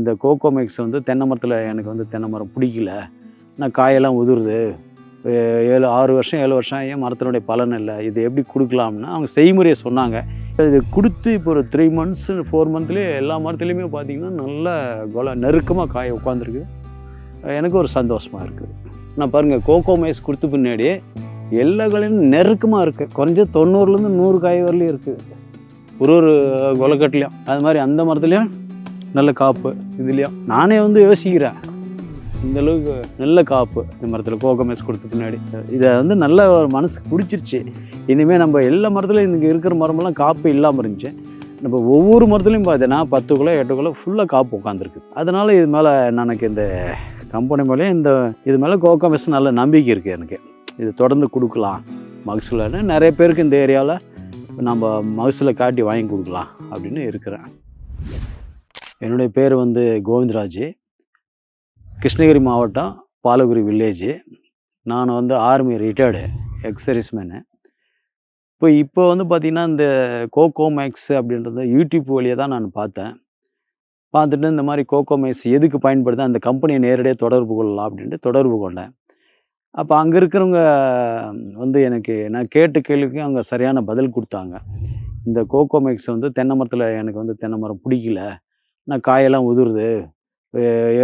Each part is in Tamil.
இந்த கோகோ மிக்ஸ் வந்து தென்னை மரத்தில் எனக்கு வந்து தென்னை மரம் பிடிக்கல. நான் காயெல்லாம் உதிருது. ஏழு ஆறு வருஷம் ஏழு வருஷம் ஏன் மரத்தினுடைய பலன் இல்லை. இது எப்படி கொடுக்கலாம்னா அவங்க செய்முறையை சொன்னாங்க. இது கொடுத்து இப்போ ஒரு த்ரீ மந்த்ஸ் ஃபோர் மந்த்லேயே எல்லா மரத்துலேயுமே பார்த்திங்கன்னா நல்ல கொலை நெருக்கமாக காய உட்காந்துருக்கு எனக்கு ஒரு சந்தோஷமாக இருக்குது. நான் பாருங்கள் கோகோ மைஸ் கொடுத்த பின்னாடி எல்லா கொலையும் நெருக்கமாக இருக்குது குறைஞ்ச தொண்ணூறுலேருந்து நூறு காய் வரலையும் இருக்குது ஒரு ஒரு கொலைக்கட்டிலையும் அது மாதிரி அந்த மரத்துலேயும் நல்ல காப்பு இதுலேயும் நானே வந்து யோசிக்கிறேன். இந்த அளவுக்கு நல்ல காப்பு. இந்த மரத்தில் கோகோ மைஸ் கொடுத்த பின்னாடி. இதை வந்து நல்ல ஒரு மனசுக்கு பிடிச்சிருச்சு இனிமேல் நம்ம எல்லா மரத்துலையும் இங்கே இருக்கிற மரமெல்லாம் காப்பு இல்லாமல் இருந்துச்சு. நம்ம ஒவ்வொரு மரத்துலையும் பார்த்தீங்கன்னா பத்து குலை எட்டு குலை ஃபுல்லாக காப்பு உட்காந்துருக்கு அதனால் இது மேலே எனக்கு இந்த கம்பெனி மேலே இந்த இது மேலே கோகோ மெஸ் நல்ல நம்பிக்கை இருக்குது எனக்கு. இது தொடர்ந்து கொடுக்கலாம். மகசூலன்னு நிறைய பேருக்கு இந்த ஏரியாவில் நம்ம மகசூலை காட்டி வாங்கி கொடுக்கலாம் அப்படின்னு இருக்கிறேன். என்னுடைய பேர் வந்து கோவிந்தராஜ். கிருஷ்ணகிரி மாவட்டம் பாலகுரி வில்லேஜ். நான் வந்து ஆர்மி ரிட்டையர்டு எக்ஸர்வீஸ்மேனு இப்போ இப்போ வந்து பார்த்திங்கன்னா இந்த கோகோ மேக்ஸ் அப்படின்றத யூடியூப் வழியாக தான் நான் பார்த்தேன். பார்த்துட்டு இந்த மாதிரி கோகோ மேக்ஸ் எதுக்கு பயன்படுது அந்த கம்பெனியை நேரடியாக தொடர்பு கொள்ளலாம் அப்படின்ட்டு தொடர்பு கொண்டேன். அப்போ அங்கே இருக்கிறவங்க வந்து எனக்கு நான் கேட்ட கேள்விக்கும் அவங்க சரியான பதில் கொடுத்தாங்க. இந்த கோகோ மேக்ஸ் வந்து தென்னை மரத்தில் எனக்கு வந்து தென்னை மரம் பிடிக்கல. நான் காயெல்லாம் உதிருது.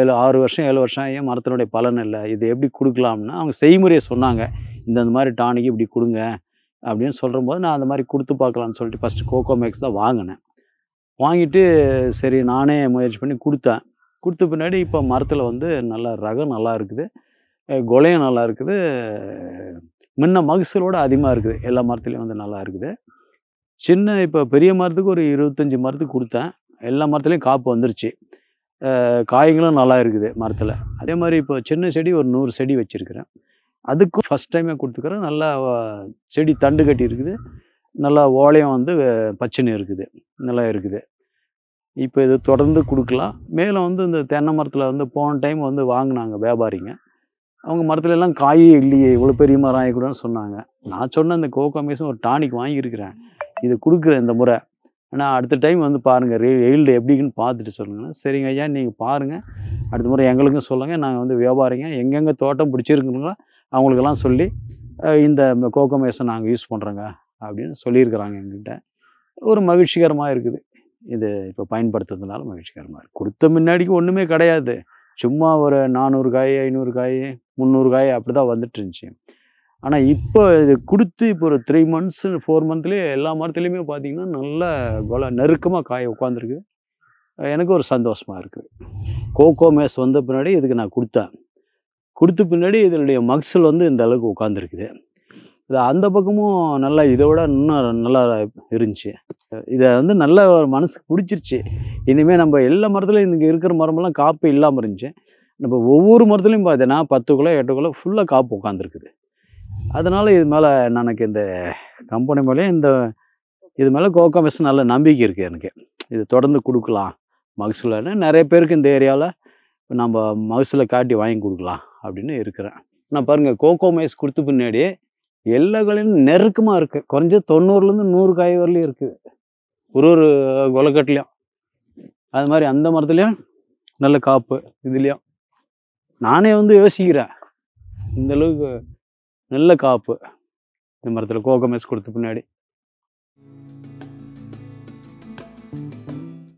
ஏழு ஆறு வருஷம் ஏழு வருஷம் ஏன் மரத்தினுடைய பலன் இல்லை? இது எப்படி கொடுக்கலாம்னா அவங்க செய்முறையை சொன்னாங்க. இந்த இந்த மாதிரி டானிக்கு இப்படி கொடுங்க அப்படின்னு சொல்லும்போது நான் அந்த மாதிரி கொடுத்து பார்க்கலான்னு சொல்லிட்டு ஃபஸ்ட்டு கோகோ மேக்ஸ் தான் வாங்கினேன். வாங்கிட்டு சரி நானே முயற்சி பண்ணி கொடுத்தேன். கொடுத்த பின்னாடி இப்போ மரத்தில் வந்து நல்லா ரகம் நல்லா இருக்குது. கொலையும் நல்லா இருக்குது. முன்ன மகசூலோட அதிகமாக இருக்குது. எல்லா மரத்துலேயும் வந்து நல்லா இருக்குது. சின்ன இப்போ பெரிய மரத்துக்கு ஒரு இருபத்தஞ்சி மரத்துக்கு கொடுத்தேன். எல்லா மரத்துலேயும் காப்பு வந்துருச்சு. காய்களும் நல்லா இருக்குது மரத்தில். அதே மாதிரி இப்போ சின்ன செடி ஒரு நூறு செடி வச்சுருக்கிறேன். அதுக்கும் ஃபஸ்ட் டைமே கொடுத்துக்கிறேன் நல்லா செடி தண்டு கட்டி இருக்குது. நல்லா ஓலையும் வந்து பச்சனை இருக்குது. நல்லா இருக்குது. இப்போ இது தொடர்ந்து கொடுக்கலாம். மேலும் வந்து இந்த தென்னை மரத்தில் வந்து போன டைம் வந்து வாங்கினாங்க வியாபாரிங்க. அவங்க மரத்துல எல்லாம் காயே இல்லையே இவ்வளோ பெரிய மரம் ஆகிக்கூடாதுன்னு சொன்னாங்க. நான் சொன்ன இந்த கோகோ கோகமேஸும் ஒரு டானிக் வாங்கியிருக்கிறேன். இது கொடுக்குறேன் இந்த முறை. ஆனால் அடுத்த டைம் வந்து பாருங்கள் ரெ வெயில்டு எப்படின்னு பார்த்துட்டு சொல்லுங்கள் சரிங்க ஐயா நீங்கள் பாருங்கள் அடுத்த முறை எங்களுக்கும் சொல்லுங்கள் நாங்கள் வந்து வியாபாரிங்க. எங்கெங்கே தோட்டம் பிடிச்சிருக்குங்களோ அவங்களுக்கெல்லாம் சொல்லி இந்த கோகமேஸை நாங்கள் யூஸ் பண்ணுறோங்க அப்படின்னு சொல்லியிருக்கிறாங்க எங்ககிட்ட. ஒரு மகிழ்ச்சிகரமாக இருக்குது. இது இப்போ பயன்படுத்துறதுனால மகிழ்ச்சிகரமாக இருக்குது கொடுத்த முன்னாடிக்கு ஒன்றுமே கிடையாது. சும்மா ஒரு நானூறு காய் ஐநூறு காய் முந்நூறு காய் அப்படி தான் வந்துட்டு இருந்துச்சு. ஆனால் இப்போ இது கொடுத்து இப்போ ஒரு த்ரீ மந்த்ஸ் ஃபோர் மந்த்லேயே எல்லா மரத்துலேயுமே பார்த்தீங்கன்னா நல்ல கொல நெருக்கமாக காய உட்காந்துருக்கு எனக்கு ஒரு சந்தோஷமாக இருக்குது கோகோ மேஸ் வந்த பின்னாடி இதுக்கு நான் கொடுத்தேன். கொடுத்த பின்னாடி இதனுடைய மக்சல் வந்து இந்த அளவுக்கு உட்காந்துருக்குது இது அந்த பக்கமும் நல்லா இதை விட இன்னும் நல்லா இருந்துச்சு. இதை வந்து நல்ல ஒரு மனசுக்கு பிடிச்சிருச்சு. இனிமேல் நம்ம எல்லா மரத்துலையும் இங்கே இருக்கிற மரமெல்லாம் காப்பு இல்லாமல் இருந்துச்சு. நம்ம ஒவ்வொரு மரத்துலையும் பார்த்தீங்கன்னா பத்து குலை எட்டு குலை ஃபுல்லாக காப்பு உட்காந்துருக்குது அதனால் இது மேலே எனக்கு இந்த கம்பெனி மேலேயும் இந்த இது மேலே கோகோ மிஷன் நல்ல நம்பிக்கை இருக்குது எனக்கு. இது தொடர்ந்து கொடுக்கலாம். மகசூலன்னு நிறைய பேருக்கு இந்த ஏரியாவில் நம்ம மகசூலை காட்டி வாங்கி கொடுக்கலாம் அப்படின்னு இருக்கிறேன். நான் பாருங்கள் கோகோ மைஸ் கொடுத்த பின்னாடி எல்லா கலையும் நெருக்கமாக இருக்குது குறைஞ்ச தொண்ணூறுலேருந்து நூறு காய் வரலையும் இருக்குது ஒரு ஒரு கொலைக்கட்டுலையும் அது மாதிரி அந்த மரத்துலேயும் நல்ல காப்பு இதுலேயும். நானே வந்து யோசிக்கிறேன். இந்தளவுக்கு நல்ல காப்பு. இந்த மரத்தில் கோகோ கொடுத்து கொடுத்த பின்னாடி.